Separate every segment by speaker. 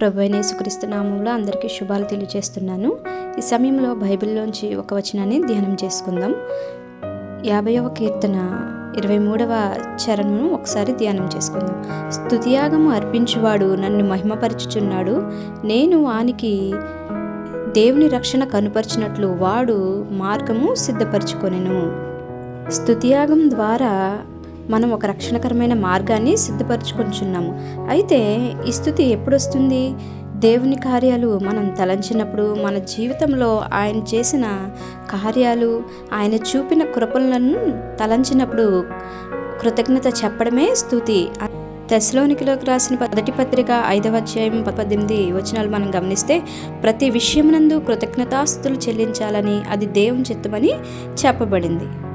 Speaker 1: ప్రభు యేసుక్రీస్తు నామంలో అందరికీ శుభాలు తెలియజేస్తున్నాను. ఈ సమయంలో బైబిల్లోంచి ఒక వచనాన్ని ధ్యానం చేసుకుందాం. యాభైవ కీర్తన ఇరవై మూడవ చరణను ఒకసారి ధ్యానం చేసుకుందాం. స్థుతియాగము అర్పించువాడు నన్ను మహిమపరచుచున్నాడు. నేను వానికి దేవుని రక్షణ కనుపరిచినట్లు వాడు మార్గము సిద్ధపరచుకొనెను. స్థుతియాగం ద్వారా మనం ఒక రక్షణకరమైన మార్గాన్ని సిద్ధపరచుకుంటున్నాము అయితే ఈ స్థుతి ఎప్పుడొస్తుంది? దేవుని కార్యాలు మనం తలంచినప్పుడు మన జీవితంలో ఆయన చేసిన కార్యాలు ఆయన చూపిన కృపలను తలంచినప్పుడు కృతజ్ఞత చెప్పడమే స్థుతి. తెశలోనికిలోకి రాసిన మొదటి పత్రిక ఐదవ అధ్యాయం పద్దెనిమిది వచనాలు మనం గమనిస్తే ప్రతి విషయమునందు కృతజ్ఞతాస్తులు చెల్లించాలని అది దేవుని చిత్తమని చెప్పబడింది.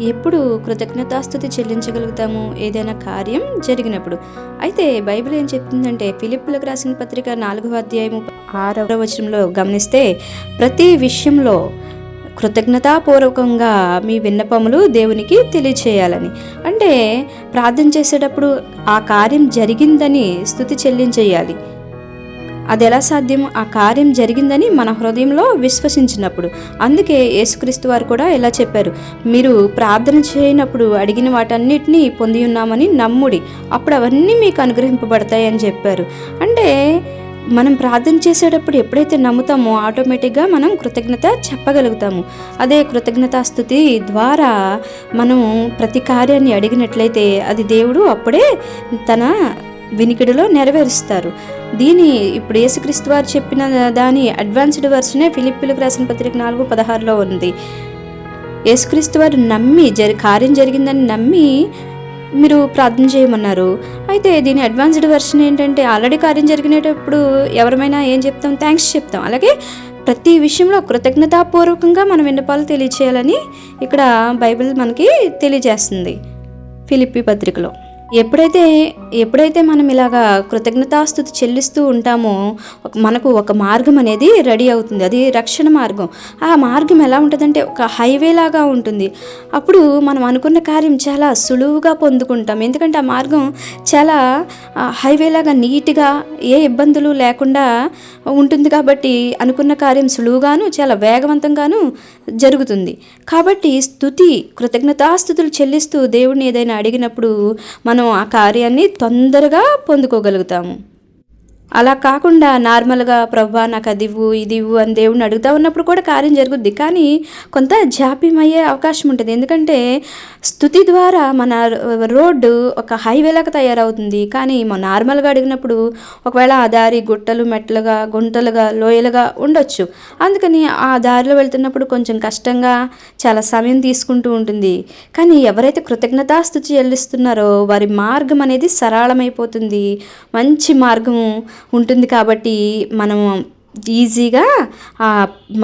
Speaker 1: ఎప్పుడు కృతజ్ఞతాస్థుతి చెల్లించగలుగుతాము? ఏదైనా కార్యం జరిగినప్పుడు. అయితే బైబిల్ ఏం చెప్తుందంటే ఫిలిప్పులకు రాసిన పత్రిక నాలుగవ అధ్యాయము ఆరవ వచనంలో గమనిస్తే ప్రతి విషయంలో కృతజ్ఞతాపూర్వకంగా మీ విన్నపములు దేవునికి తెలియచేయాలని. అంటే ప్రార్థన చేసేటప్పుడు ఆ కార్యం జరిగిందని స్థుతి చెల్లించేయాలి. అది ఎలా సాధ్యం ఆ కార్యం జరిగిందని మన హృదయంలో విశ్వసించినప్పుడు. అందుకే యేసుక్రీస్తు వారు కూడా ఇలా చెప్పారు. మీరు ప్రార్థన చేయనప్పుడు అడిగిన వాటన్నిటినీ పొంది ఉన్నామని నమ్ముడి అప్పుడు అవన్నీ మీకు అనుగ్రహింపబడతాయి అని చెప్పారు. అంటే మనం ప్రార్థన చేసేటప్పుడు ఎప్పుడైతే నమ్ముతామో ఆటోమేటిక్గా మనం కృతజ్ఞత చెప్పగలుగుతాము. అదే కృతజ్ఞతాస్థుతి ద్వారా మనం ప్రతి కార్యాన్ని అడిగినట్లయితే అది దేవుడు అప్పుడే తన వినికిడిలో నెరవేరుస్తారు. దీని ఇప్పుడు యేసుక్రీస్తు వారు చెప్పిన దాని అడ్వాన్స్డ్ వర్షనే ఫిలిప్పులకు రాసిన పత్రిక నాలుగు పదహారులో ఉంది. యేసుక్రీస్తు వారు నమ్మి జరి కార్యం జరిగిందని నమ్మి మీరు ప్రార్థన చేయమన్నారు. అయితే దీని అడ్వాన్స్డ్ వర్షన్ ఏంటంటే ఆల్రెడీ కార్యం జరిగినప్పుడు ఎవరమైనా ఏం చెప్తాం? థ్యాంక్స్ చెప్తాం. అలాగే ప్రతి విషయంలో కృతజ్ఞతాపూర్వకంగా మనం విన్నపాలు తెలియచేయాలని ఇక్కడ బైబిల్ మనకి తెలియజేస్తుంది. ఫిలిప్పి పత్రికలో. ఎప్పుడైతే ఎప్పుడైతే మనం ఇలాగా కృతజ్ఞతాస్థుతి చెల్లిస్తూ ఉంటామో మనకు ఒక మార్గం అనేది రెడీ అవుతుంది. అది రక్షణ మార్గం. ఆ మార్గం ఎలా ఉంటుందంటే ఒక హైవే లాగా ఉంటుంది. అప్పుడు మనం అనుకున్న కార్యం చాలా సులువుగా పొందుకుంటాం. ఎందుకంటే ఆ మార్గం చాలా హైవే లాగా నీట్గా ఏ ఇబ్బందులు లేకుండా ఉంటుంది కాబట్టి అనుకున్న కార్యం సులువుగాను చాలా వేగవంతంగాను జరుగుతుంది. కాబట్టి స్థుతి కృతజ్ఞతాస్థుతులు చెల్లిస్తూ దేవుడిని ఏదైనా అడిగినప్పుడు మనం ఆ కార్యాన్ని తొందరగా పొందుకోగలుగుతాము. అలా కాకుండా నార్మల్గా ప్రభా నాకు అది ఇవ్వు ఇది ఇవ్వు అని దేవుడిని అడుగుతా ఉన్నప్పుడు కూడా కార్యం జరుగుద్ది. కానీ కొంత జాప్యం అయ్యే అవకాశం ఉంటుంది. ఎందుకంటే స్థుతి ద్వారా మన రోడ్డు ఒక హైవేలాగా తయారవుతుంది. కానీ మనం నార్మల్గా అడిగినప్పుడు ఒకవేళ ఆ దారి గుట్టలు మెట్లుగా గుంటలుగా లోయలుగా ఉండొచ్చు. అందుకని ఆ దారిలో వెళ్తున్నప్పుడు కొంచెం కష్టంగా చాలా సమయం తీసుకుంటూ ఉంటుంది. కానీ ఎవరైతే కృతజ్ఞతాస్థుతి చెల్లిస్తున్నారో వారి మార్గం అనేది సరళమైపోతుంది. మంచి మార్గం ఉంటుంది కాబట్టి మనం ఈజీగా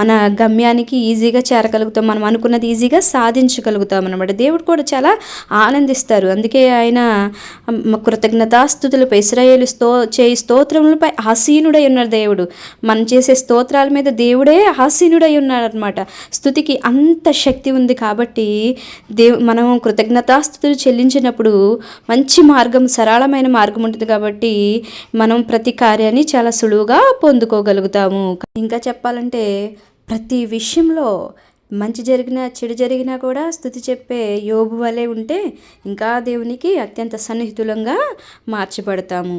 Speaker 1: మన గమ్యానికి ఈజీగా చేరగలుగుతాం. మనం అనుకున్నది ఈజీగా సాధించగలుగుతాం అనమాట దేవుడు కూడా చాలా ఆనందిస్తారు. అందుకే ఆయన కృతజ్ఞతాస్థుతులపై ఇస్రాయేలు స్తో చేయి స్తోత్రములపై ఆసీనుడై ఉన్నారు దేవుడు. మనం చేసే స్తోత్రాల మీద దేవుడే ఆసీనుడై ఉన్నాడు అనమాట స్థుతికి అంత శక్తి ఉంది కాబట్టి దేవు మనం కృతజ్ఞతాస్థుతులు చెల్లించినప్పుడు మంచి మార్గం సరళమైన మార్గం ఉంటుంది కాబట్టి మనం ప్రతి కార్యాన్ని చాలా సులువుగా పొందుకోగలుగుతాం. చూస్తాము ఇంకా చెప్పాలంటే ప్రతి విషయంలో మంచి జరిగినా చెడు జరిగినా కూడా స్థుతి చెప్పే యోబు వలె ఉంటే ఇంకా దేవునికి అత్యంత సన్నిహితులంగా మార్చబడతాము.